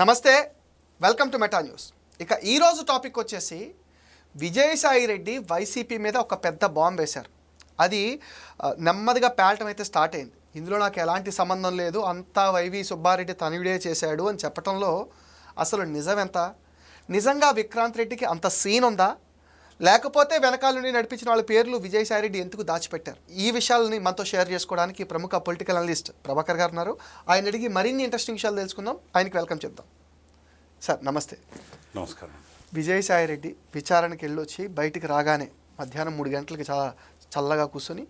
నమస్తే welcome to meta news. ఇక ఈరోజు టాపిక్ వచ్చేసి విజయసాయి రెడ్డి వైసీపీ మీద ఒక పెద్ద బాంబ్ వేశారు. అది నెమ్మదిగా పేలటం అయితే స్టార్ట్ అయింది. ఇందులో నాకు ఎలాంటి సంబంధం లేదు అంతా వైవి సుబ్బారెడ్డి తనయుడే చేశాడు అని చెప్పడంలో అసలు నిజం ఎంత? నిజంగా విక్రాంత్ రెడ్డికి అంత సీన్ ఉందా? లేకపోతే వెనకాల నుండి నడిపించిన వాళ్ళ పేర్లు విజయసాయి రెడ్డి ఎందుకు దాచిపెట్టారు? ఈ విషయాలని మనతో షేర్ చేసుకోవడానికి ప్రముఖ పొలిటికల్ అనలిస్ట్ ప్రభాకర్ గారు ఉన్నారు. ఆయన అడిగి మరిన్ని ఇంట్రెస్టింగ్ విషయాలు తెలుసుకుందాం. ఆయనకి వెల్కమ్ చెప్దాం. సార్ నమస్తే. నమస్కారం. విజయసాయి రెడ్డి విచారణకి వెళ్ళొచ్చి బయటికి రాగానే మధ్యాహ్నం మూడు గంటలకి చాలా చల్లగా కూర్చొని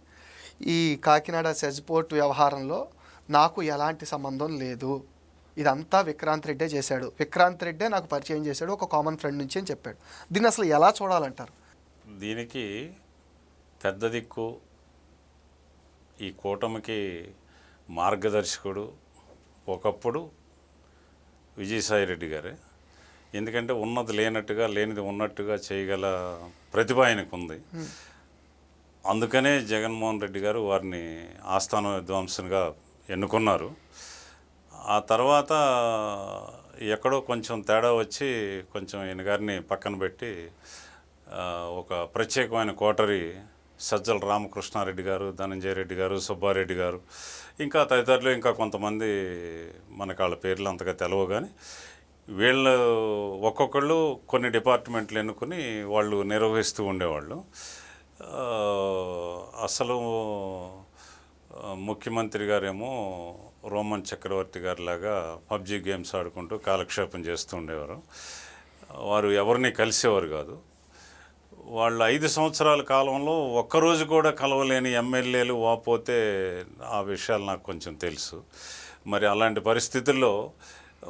ఈ కాకినాడ సెజ్ పోర్ట్ వ్యవహారంలో నాకు ఎలాంటి సంబంధం లేదు. ఇదంతా విక్రాంత్ రెడ్డే చేశాడు. విక్రాంత్ రెడ్డే నాకు పరిచయం చేశాడు ఒక కామన్ ఫ్రెండ్ నుంచి అని చెప్పాడు. దీన్ని అసలు ఎలా చూడాలంటారు? దీనికి పెద్ద దిక్కు ఈ కూటమికి మార్గదర్శకుడు ఒకప్పుడు విజయసాయి రెడ్డి గారే. ఎందుకంటే ఉన్నది లేనట్టుగా లేనిది ఉన్నట్టుగా చేయగల ప్రతిభ ఆయనకు ఉంది అందుకనే జగన్మోహన్ రెడ్డి గారు వారిని ఆస్థాన విద్వాంసునిగా ఎన్నుకున్నారు. ఆ తర్వాత ఎక్కడో కొంచెం తేడా వచ్చి కొంచెం ఈయన గారిని పక్కన పెట్టి ఒక ప్రత్యేకమైన కోటరీ సజ్జల రామకృష్ణారెడ్డి గారు ధనంజయ రెడ్డి గారు సుబ్బారెడ్డి గారు ఇంకా తదితరులు ఇంకా కొంతమంది మనకు వాళ్ళ పేర్లు అంతగా తెలవు కానీ వీళ్ళు ఒక్కొక్కళ్ళు కొన్ని డిపార్ట్మెంట్లు ఎన్నుకుని వాళ్ళు నిర్వహిస్తూ ఉండేవాళ్ళు. అసలు ముఖ్యమంత్రి గారేమో రోమన్ చక్రవర్తి గారిలాగా పబ్జి గేమ్స్ ఆడుకుంటూ కాలక్షేపం చేస్తూ ఉండేవారు. వారు ఎవరిని కలిసేవారు కాదు. వాళ్ళ ఐదు సంవత్సరాల కాలంలో ఒక్కరోజు కూడా కలవలేని ఎమ్మెల్యేలు వాపోతే ఆ విషయాలు నాకు కొంచెం తెలుసు. మరి అలాంటి పరిస్థితుల్లో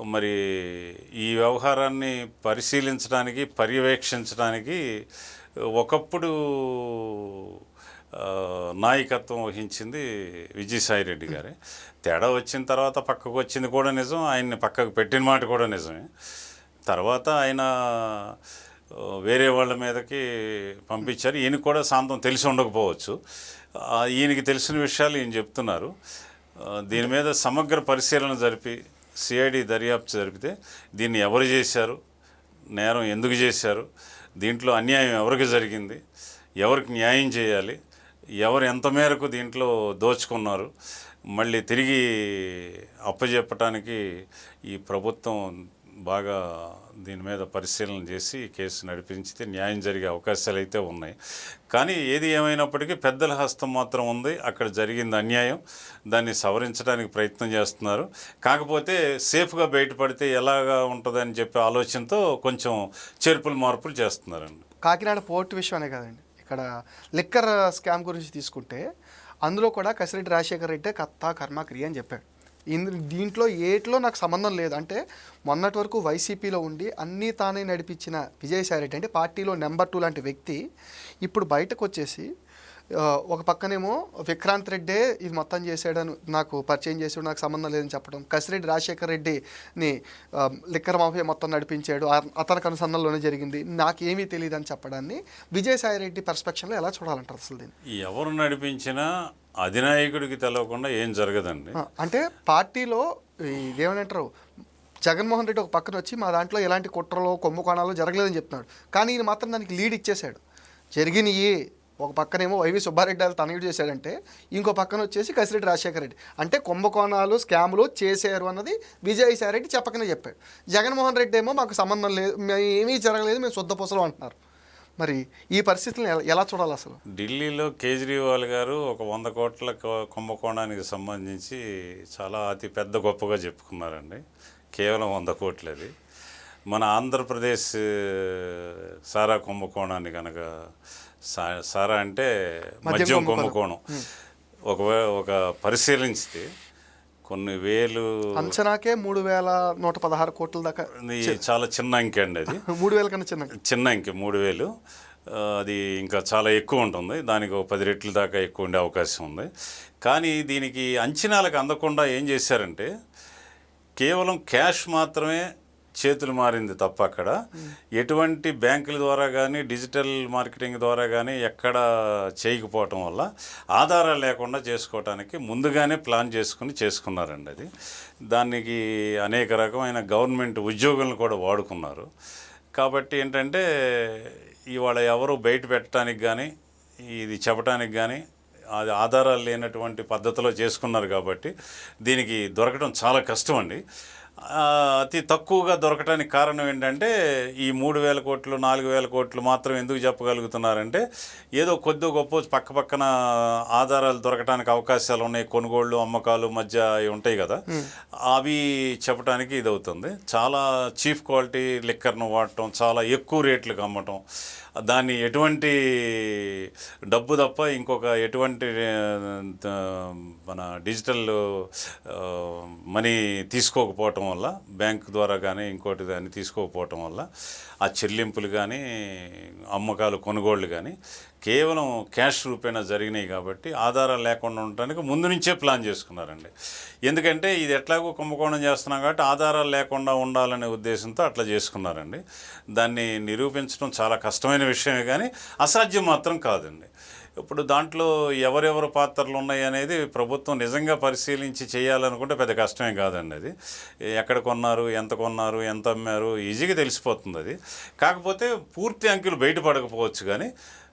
మరి ఈ వ్యవహారాన్ని పరిశీలించడానికి పర్యవేక్షించడానికి ఒకప్పుడు నాయకత్వం వహించింది విజయసాయి రెడ్డి గారే. తేడా వచ్చిన తర్వాత పక్కకు వచ్చింది కూడా నిజం ఆయన్ని పక్కకు పెట్టిన మాట కూడా నిజమే. తర్వాత ఆయన వేరే వాళ్ళ మీదకి పంపించారు. ఈయనకి కూడా సాంతం తెలిసి ఉండకపోవచ్చు. ఈయనకి తెలిసిన విషయాలు ఈయన చెప్తున్నారు. దీని మీద సమగ్ర పరిశీలన జరిపి సిఐడి దర్యాప్తు జరిపితే దీన్ని ఎవరు చేశారు నేరం ఎందుకు చేశారు దీంట్లో అన్యాయం ఎవరికి జరిగింది ఎవరికి న్యాయం చేయాలి ఎవరు ఎంత మేరకు దీంట్లో దోచుకున్నారు మళ్ళీ తిరిగి అప్పజెప్పటానికి ఈ ప్రభుత్వం బాగా దీని మీద పరిశీలన చేసి కేసు నడిపించితే న్యాయం జరిగే అవకాశాలు అయితే ఉన్నాయి. కానీ ఏది ఏమైనప్పటికీ పెద్దల హస్తం మాత్రం ఉంది. అక్కడ జరిగింది అన్యాయం. దాన్ని సవరించడానికి ప్రయత్నం చేస్తున్నారు. కాకపోతే సేఫ్గా బయటపడితే ఎలాగా ఉంటుందని చెప్పే ఆలోచనతో కొంచెం చేర్పులు మార్పులు చేస్తున్నారండి. కాకినాడ పోర్టు విషయమే కదండి. ఇక్కడ లిక్కర్ స్కామ్ గురించి తీసుకుంటే అందులో కూడా కసిరెడ్డి రాజశేఖర్ రెడ్డి కత్తా కర్మ క్రియ అని చెప్పాడు. ఇందు దీంట్లో ఏట్లో నాకు సంబంధం లేదు. అంటే మొన్నటి వరకు వైసీపీలో ఉండి అన్నీ తానే నడిపించిన విజయసాయి రెడ్డి అంటే పార్టీలో నెంబర్ టూ లాంటి వ్యక్తి ఇప్పుడు బయటకు వచ్చేసి ఒక పక్కనేమో విక్రాంత్ రెడ్డే ఇది మొత్తం చేశాడని నాకు పరిచయం చేసాడు నాకు సంబంధం లేదని చెప్పడం. కసిరెడ్డి రాజశేఖర్ రెడ్డిని లిక్కర్ మాఫియా మొత్తం నడిపించాడు. అతనికి అనుసంధానంలోనే జరిగింది. నాకేమీ తెలియదు అని చెప్పడాన్ని విజయసాయి రెడ్డి పర్స్పెక్షన్లో ఎలా చూడాలంటారు అసలు దీన్ని? ఎవరు నడిపించినా అధినాయకుడికి తెలవకుండా ఏం జరగదండి. అంటే పార్టీలో ఇదేమంటారు జగన్మోహన్ రెడ్డి ఒక పక్కన వచ్చి మా దాంట్లో ఎలాంటి కుట్రలో కొమ్ము కోణాలు జరగలేదని చెప్తున్నాడు. కానీ ఈయన మాత్రం దానికి లీడ్ ఇచ్చేశాడు. జరిగినవి ఒక పక్కనేమో వైవి సుబ్బారెడ్డి వాళ్ళు తనయుడు చేశాడంటే ఇంకో పక్కన వచ్చేసి కసిరెడ్డి రాజశేఖర రెడ్డి. అంటే కుంభకోణాలు స్కాములు చేశారు అన్నది విజయసాయిరెడ్డి చెప్పకనే చెప్పాడు. జగన్మోహన్ రెడ్డి ఏమో మాకు సంబంధం లేదు మేము ఏమీ జరగలేదు మేము శుద్ధ పొసలు అంటున్నారు. మరి ఈ పరిస్థితులను ఎలా- ఎలా చూడాలి అసలు? ఢిల్లీలో కేజ్రీవాల్ గారు ఒక వంద కోట్ల కుంభకోణానికి సంబంధించి చాలా అతి పెద్ద గొప్పగా చెప్పుకున్నారండి. కేవలం వంద కోట్లది మన ఆంధ్రప్రదేశ్ సారా కుంభకోణాన్ని కనుక సారా అంటే మద్యం కుంభకోణం ఒక ఒక పరిశీలించితే కొన్ని వేలు అంచనాకే మూడు వేల నూట పదహారు కోట్ల దాకా చాలా చిన్న అంకె అండి అది. మూడు వేల కన్నా చిన్న చిన్న ఇంక మూడు వేలు. అది ఇంకా చాలా ఎక్కువ ఉంటుంది. దానికి ఒక పది రెట్ల దాకా ఎక్కువ ఉండే అవకాశం ఉంది. కానీ దీనికి అంచనాలకు అందకుండా ఏం చేశారంటే కేవలం క్యాష్ మాత్రమే చేతులు మారింది తప్ప అక్కడ. ఎటువంటి బ్యాంకుల ద్వారా కానీ డిజిటల్ మార్కెటింగ్ ద్వారా కానీ ఎక్కడ చేయకపోవటం వల్ల ఆధారాలు లేకుండా చేసుకోవటానికి ముందుగానే ప్లాన్ చేసుకుని చేసుకున్నారండి అది. దానికి అనేక రకమైన గవర్నమెంట్ ఉద్యోగులను కూడా వాడుకున్నారు. కాబట్టి ఏంటంటే ఇవాళ ఎవరు బయట పెట్టడానికి కానీ ఇది చెప్పడానికి కానీ అది ఆధారాలు లేనటువంటి పద్ధతిలో చేసుకున్నారు కాబట్టి దీనికి దొరకడం చాలా కష్టం అండి. అతి తక్కువగా దొరకడానికి కారణం ఏంటంటే ఈ మూడు వేల కోట్లు నాలుగు వేల కోట్లు మాత్రం ఎందుకు చెప్పగలుగుతున్నారంటే ఏదో కొద్ది గొప్ప పక్క పక్కన ఆధారాలు దొరకడానికి అవకాశాలు ఉన్నాయి కొనుగోళ్ళు అమ్మకాలు మధ్య అవి ఉంటాయి కదా. అవి చెప్పడానికి ఇది అవుతుంది చాలా చీప్ క్వాలిటీ లిక్కర్ను వాడటం చాలా ఎక్కువ రేట్లకు అమ్మటం దాన్ని ఎటువంటి డబ్బు తప్ప ఇంకొక ఎటువంటి మన డిజిటల్ మనీ తీసుకోకపోవటం వల్ల బ్యాంక్ ద్వారా కానీ ఇంకోటి దాన్ని తీసుకోకపోవటం వల్ల ఆ చెల్లింపులు కానీ అమ్మకాలు కొనుగోళ్ళు కానీ కేవలం క్యాష్ రూపేణా జరిగినాయి కాబట్టి ఆధారాలు లేకుండా ఉండటానికి ముందు నుంచే ప్లాన్ చేసుకున్నారండి. ఎందుకంటే ఇది ఎట్లాగో కుంభకోణం చేస్తున్నాం కాబట్టి ఆధారాలు లేకుండా ఉండాలనే ఉద్దేశంతో అట్లా చేసుకున్నారండి. దాన్ని నిరూపించడం చాలా కష్టమైన విషయమే కానీ అసాధ్యం మాత్రం కాదండి. ఇప్పుడు దాంట్లో ఎవరెవరు పాత్రలు ఉన్నాయి అనేది ప్రభుత్వం నిజంగా పరిశీలించి చేయాలనుకుంటే పెద్ద కష్టమే కాదండి అది. ఎక్కడ కొన్నారు ఎంత కొన్నారు ఎంత అమ్మారు ఈజీగా తెలిసిపోతుంది అది. కాకపోతే పూర్తి అంకెలు బయటపడకపోవచ్చు కానీ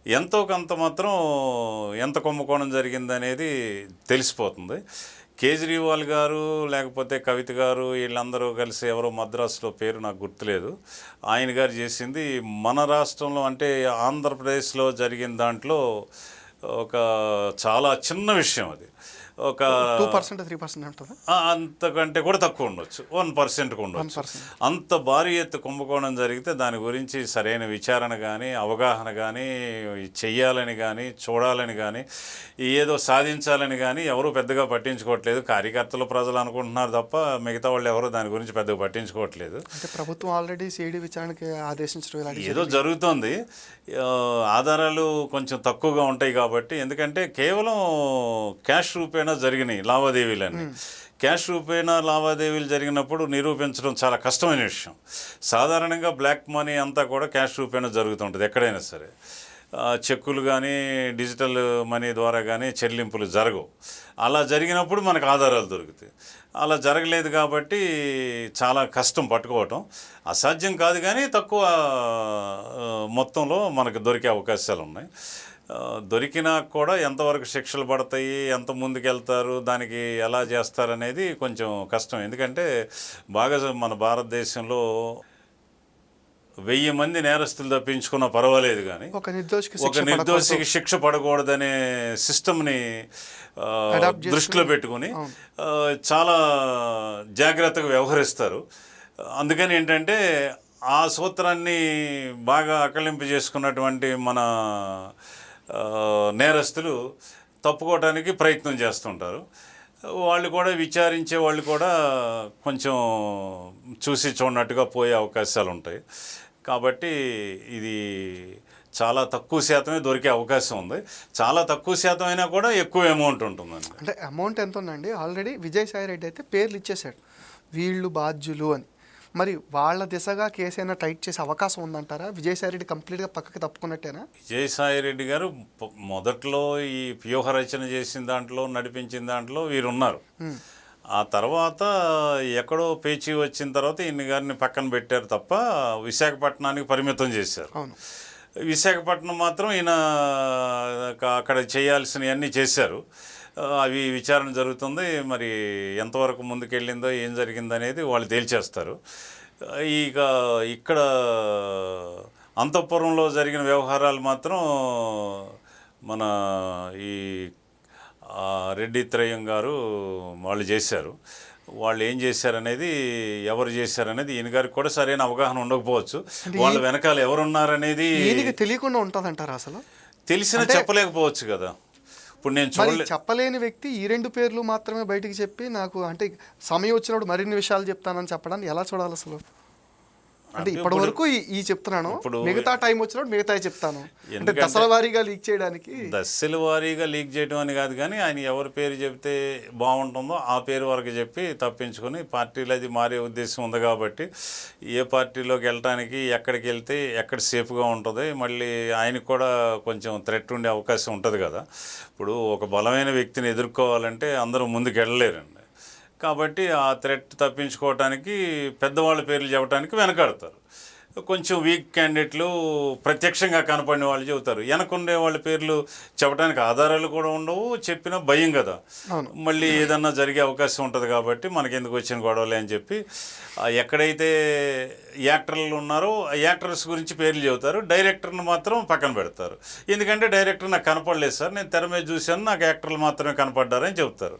ఎంతో కొంత మాత్రం ఎంత కుంభకోణం జరిగిందనేది తెలిసిపోతుంది. కేజ్రీవాల్ గారు లేకపోతే కవిత గారు వీళ్ళందరూ కలిసి ఎవరో మద్రాసులో పేరు నాకు గుర్తులేదు. ఆయన గారు చేసింది మన రాష్ట్రంలో అంటే ఆంధ్రప్రదేశ్లో జరిగిన దాంట్లో ఒక చాలా చిన్న విషయం అది. ఒక టూ పర్సెంట్ త్రీ పర్సెంట్ ఉంటుందా అంతకంటే కూడా తక్కువ ఉండొచ్చు. వన్ పర్సెంట్ ఉండొచ్చు. 1%. అంత భారీ ఎత్తు కుంభకోణం జరిగితే దాని గురించి సరైన విచారణ కానీ అవగాహన కానీ చెయ్యాలని కానీ చూడాలని కానీ ఏదో సాధించాలని కానీ ఎవరు పెద్దగా పట్టించుకోవట్లేదు. కార్యకర్తలు ప్రజలు అనుకుంటున్నారు తప్ప మిగతా వాళ్ళు ఎవరు దాని గురించి పెద్దగా పట్టించుకోవట్లేదు. అంటే ప్రభుత్వం ఆల్రెడీ సిఐడి విచారణకి ఆదేశించడం ఏదో జరుగుతోంది. ఆధారాలు కొంచెం తక్కువగా ఉంటాయి కాబట్టి ఎందుకంటే కేవలం క్యాష్ రూపేణా జరిగినాయి లావాదేవీలన్నీ. క్యాష్ రూపేణా లావాదేవీలు జరిగినప్పుడు నిరూపించడం చాలా కష్టమైన విషయం. సాధారణంగా బ్లాక్ మనీ అంతా కూడా క్యాష్ రూపేణా జరుగుతుంటుంది ఎక్కడైనా సరే. చెక్కులు కానీ డిజిటల్ మనీ ద్వారా కానీ చెల్లింపులు జరగవు. అలా జరిగినప్పుడు మనకు ఆధారాలు దొరుకుతాయి. అలా జరగలేదు కాబట్టి చాలా కష్టం పట్టుకోవటం. అసాధ్యం కాదు కానీ తక్కువ మొత్తంలో మనకు దొరికే అవకాశాలు ఉన్నాయి దొరికినా కూడా ఎంతవరకు శిక్షలు పడతాయి ఎంత ముందుకెళ్తారు దానికి ఎలా చేస్తారనేది కొంచెం కష్టం. ఎందుకంటే బాగా మన భారతదేశంలో వెయ్యి మంది నేరస్తులు తప్పించుకున్నా పర్వాలేదు కానీ ఒక నిర్దోషికి ఒక శిక్ష నిర్దోషికి శిక్ష పడకూడదనే సిస్టమ్ని దృష్టిలో పెట్టుకుని చాలా జాగ్రత్తగా వ్యవహరిస్తారు. అందుకని ఏంటంటే ఆ సూత్రాన్ని బాగా అకలింపు చేసుకున్నటువంటి మన నేరస్తులు తప్పుకోవడానికి ప్రయత్నం చేస్తుంటారు. వాళ్ళు కూడా విచారించే వాళ్ళు కూడా కొంచెం చూసి చూడనట్టుగా పోయే అవకాశాలు ఉంటాయి. కాబట్టి ఇది చాలా తక్కువ శాతమే దొరికే అవకాశం ఉంది. చాలా తక్కువ శాతం అయినా కూడా ఎక్కువ అమౌంట్ ఉంటుందండి. అంటే అమౌంట్ ఎంత ఉందండి ఆల్రెడీ విజయసాయి రెడ్డి అయితే పేర్లు ఇచ్చేశాడు. వీళ్ళు బాధ్యులు అని. మరి వాళ్ళ దిశగా కేసు అయినా టైట్ చేసే అవకాశం ఉందంటారా? విజయసాయి రెడ్డి కంప్లీట్గా పక్కకి తప్పుకున్నట్టేనా? విజయసాయి రెడ్డి గారు మొదట్లో ఈ వ్యూహ రచన చేసిన దాంట్లో నడిపించిన దాంట్లో వీరు ఉన్నారు ఆ తర్వాత ఎక్కడో పేచీ వచ్చిన తర్వాత ఈయన గారిని పక్కన పెట్టారు తప్ప విశాఖపట్నానికి పరిమితం చేశారు. విశాఖపట్నం మాత్రం ఈయన అక్కడ చేయాల్సినవన్నీ చేశారు. అవి విచారణ జరుగుతుంది. మరి ఎంతవరకు ముందుకెళ్ళిందో ఏం జరిగిందో అనేది వాళ్ళు తేల్చేస్తారు. ఇక ఇక్కడ అంతఃపురంలో జరిగిన వ్యవహారాలు మాత్రం మన ఈ రెడ్డి త్రయం గారు వాళ్ళు చేశారు. వాళ్ళు ఏం చేశారనేది ఎవరు చేశారనేది ఈయన గారికి కూడా సరైన అవగాహన ఉండకపోవచ్చు. వాళ్ళ వెనకాల ఎవరున్నారనేది తెలియకుండా ఉంటుందంటారా అసలు? తెలిసినా చెప్పలేకపోవచ్చు కదా. ఇప్పుడు నేను చూడలే చెప్పలేని వ్యక్తి ఈ రెండు పేర్లు మాత్రమే బయటికి చెప్పి నాకు అంటే సమయం వచ్చినప్పుడు మరిన్ని విషయాలు చెప్తానని చెప్పడాన్ని ఎలా చూడాలి అసలు? అంటే ఇప్పటి వరకు ఈ- చెప్తున్నాను. ఇప్పుడు- మిగతా టైం వచ్చినప్పుడు మిగతా చెప్తాను. అంటే దశల వారీగా లీక్ చేయడానికి. దశల వారీగా లీక్ చేయడం అని కాదు కానీ ఆయన ఎవరి పేరు చెప్తే బాగుంటుందో ఆ పేరు వరకు చెప్పి తప్పించుకొని పార్టీలు అది మారే ఉద్దేశం ఉంది కాబట్టి ఏ పార్టీలోకి వెళ్ళటానికి ఎక్కడికి వెళ్తే ఎక్కడ సేఫ్గా ఉంటుంది మళ్ళీ ఆయనకు కూడా కొంచెం థ్రెట్ ఉండే అవకాశం ఉంటుంది కదా. ఇప్పుడు ఒక బలమైన వ్యక్తిని ఎదుర్కోవాలంటే అందరూ ముందుకు వెళ్ళలేరండి కాబట్టి ఆ థ్రెట్ తప్పించుకోవటానికి పెద్దవాళ్ళ పేర్లు చెప్పడానికి వెనకాడతారు. కొంచెం వీక్ క్యాండిడేట్లు ప్రత్యక్షంగా కనపడిన వాళ్ళు చెబుతారు. వెనకుండే వాళ్ళ పేర్లు చెప్పడానికి ఆధారాలు కూడా ఉండవు చెప్పినా భయం కదా. మళ్ళీ ఏదన్నా జరిగే అవకాశం ఉంటుంది కాబట్టి మనకి ఎందుకు వచ్చిన గొడవలే అని చెప్పి ఎక్కడైతే యాక్టర్లు ఉన్నారో ఆ యాక్టర్స్ గురించి పేర్లు చెబుతారు. డైరెక్టర్ని మాత్రం పక్కన పెడతారు. ఎందుకంటే డైరెక్టర్ నాకు కనపడలేదు సార్. నేను తెర మీద చూశాను నాకు యాక్టర్లు మాత్రమే కనపడ్డారని చెబుతారు.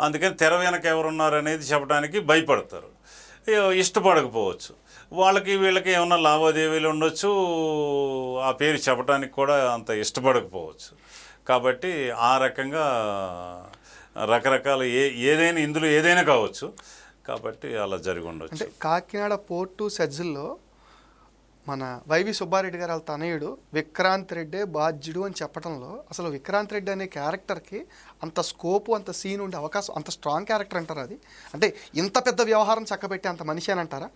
అందుకని తెర వెనక ఎవరున్నారు అనేది చెప్పడానికి భయపడతారు. ఇష్టపడకపోవచ్చు. వాళ్ళకి వీళ్ళకి ఏమన్నా లావాదేవీలు ఉండొచ్చు ఆ పేరు చెప్పడానికి కూడా అంత ఇష్టపడకపోవచ్చు. కాబట్టి ఆ రకంగా రకరకాల ఏ ఏదైనా ఇందులో ఏదైనా కావచ్చు. కాబట్టి అలా జరిగి ఉండొచ్చు. అంటే కాకినాడ పోర్టు సెజ్జల్లో మన వైవి సుబ్బారెడ్డి గారు వాళ్ళ తనయుడు విక్రాంత్ రెడ్డే బాధ్యుడు అని చెప్పడంలో అసలు విక్రాంత్ రెడ్డి అనే క్యారెక్టర్కి అంత స్కోపు అంత సీన్ ఉండే అవకాశం అంత స్ట్రాంగ్ క్యారెక్టర్ అంటారా అది. అంటే ఇంత పెద్ద వ్యవహారం చక్కబెట్టే అంత మనిషి అని అంటారా?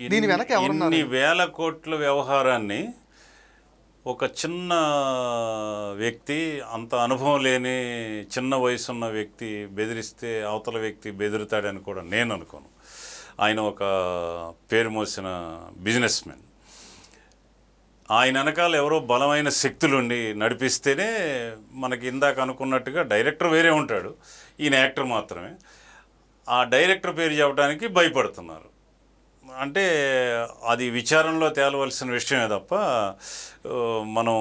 దీని వెనక ఎవరున్నారు వేల కోట్ల వ్యవహారాన్ని ఒక చిన్న వ్యక్తి అంత అనుభవం లేని చిన్న వయసున్న వ్యక్తి బెదిరిస్తే అవతల వ్యక్తి బెదిరుతాడని కూడా నేను అనుకోను. ఆయన ఒక పేరు మోసిన బిజినెస్ మ్యాన్. ఆయన వెనకాల ఎవరో బలమైన శక్తులుండి నడిపిస్తేనే మనకి ఇందాక అనుకున్నట్టుగా డైరెక్టర్ వేరే ఉంటాడు ఈయన యాక్టర్ మాత్రమే. ఆ డైరెక్టర్ పేరు చెప్పడానికి భయపడుతున్నారు. అంటే అది విచారణలో తేలవలసిన విషయమే తప్ప మనం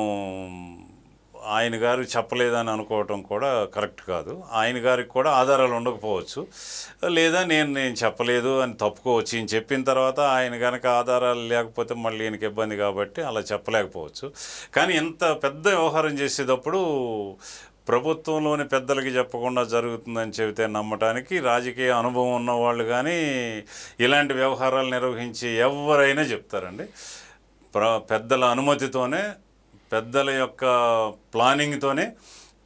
ఆయన గారు చెప్పలేదని అనుకోవటం కూడా కరెక్ట్ కాదు. ఆయన గారికి కూడా ఆధారాలు ఉండకపోవచ్చు. లేదా నేను నేను చెప్పలేదు అని తప్పుకోవచ్చు. ఈయన చెప్పిన తర్వాత ఆయన కనుక ఆధారాలు లేకపోతే మళ్ళీ ఈయనకి ఇబ్బంది కాబట్టి అలా చెప్పలేకపోవచ్చు. కానీ ఇంత పెద్ద వ్యవహారం చేసేటప్పుడు ప్రభుత్వంలోని పెద్దలకి చెప్పకుండా జరుగుతుందని చెబితే నమ్మటానికి రాజకీయ అనుభవం ఉన్న వాళ్ళు కానీ ఇలాంటి వ్యవహారాలు నిర్వహించి ఎవరైనా చెప్తారండి. ప్ర పెద్దల అనుమతితోనే పెద్దల యొక్క ప్లానింగ్తోనే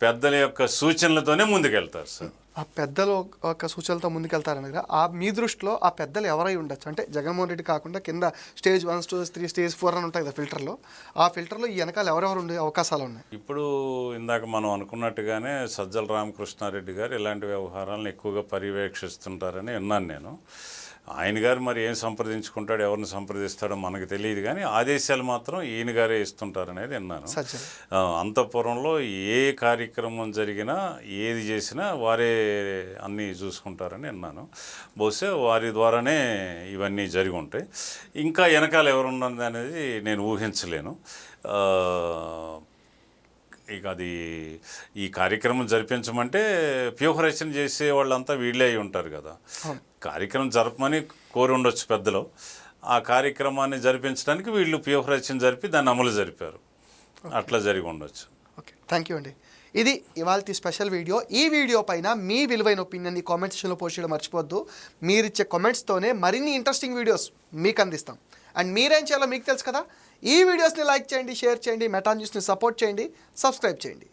పెద్దల యొక్క సూచనలతోనే ముందుకెళ్తారు సార్. ఆ పెద్దలు ఒక సూచనలతో ముందుకెళ్తారని కదా. ఆ మీ దృష్టిలో ఆ పెద్దలు ఎవరై ఉండొచ్చు? అంటే జగన్మోహన్ రెడ్డి కాకుండా కింద stage one stage three stage four అని ఉంటాయి కదా ఫిల్టర్లో. ఆ ఫిల్టర్లో ఈ వెనకాల ఎవరెవరు ఉండే అవకాశాలు ఉన్నాయి? ఇప్పుడు ఇందాక మనం అనుకున్నట్టుగానే సజ్జల రామకృష్ణారెడ్డి గారు ఇలాంటి వ్యవహారాలను ఎక్కువగా పర్యవేక్షిస్తుంటారని విన్నాను నేను. ఆయన గారు మరి ఏం సంప్రదించుకుంటాడు ఎవరిని సంప్రదిస్తాడో మనకు తెలియదు కానీ ఆదేశాలు మాత్రం ఈయన గారే ఇస్తుంటారనేది విన్నాను. సజ్జల ఆ, అంతఃపురంలో ఏ కార్యక్రమం జరిగినా ఏది చేసినా వారే అన్నీ చూసుకుంటారని విన్నాను. బహుశా వారి ద్వారానే ఇవన్నీ జరిగి ఉంటాయి. ఇంకా వెనకాల ఎవరున్నది అనేది నేను ఊహించలేను. ఇక అది ఈ కార్యక్రమం జరిపించమంటే వ్యూహరచన చేసే వాళ్ళంతా వీళ్ళే అయి ఉంటారు కదా. కార్యక్రమం జరపమని కోరి ఉండొచ్చు పెద్దలు. ఆ కార్యక్రమాన్ని జరిపించడానికి వీళ్ళు వ్యూహరచన జరిపి దాన్ని అమలు జరిపారు. అట్లా జరిగి ఉండొచ్చు. ఓకే. థ్యాంక్ యూ అండి. ఇది ఇవాళ స్పెషల్ వీడియో. ఈ వీడియో పైన మీ విలువైన ఒపీనియన్ కామెంట్ సెక్షన్లో పోస్ట్ చేయడం మర్చిపోద్దు మీరు ఇచ్చే కామెంట్స్తోనే మరిన్ని ఇంట్రెస్టింగ్ వీడియోస్ మీకు అందిస్తాం అండ్ మీరేం చేయాలో మీకు తెలుసు కదా. ఈ వీడియోస్ని లైక్ చేయండి షేర్ చేయండి మెటా న్యూస్ని సపోర్ట్ చేయండి సబ్స్క్రైబ్ చేయండి.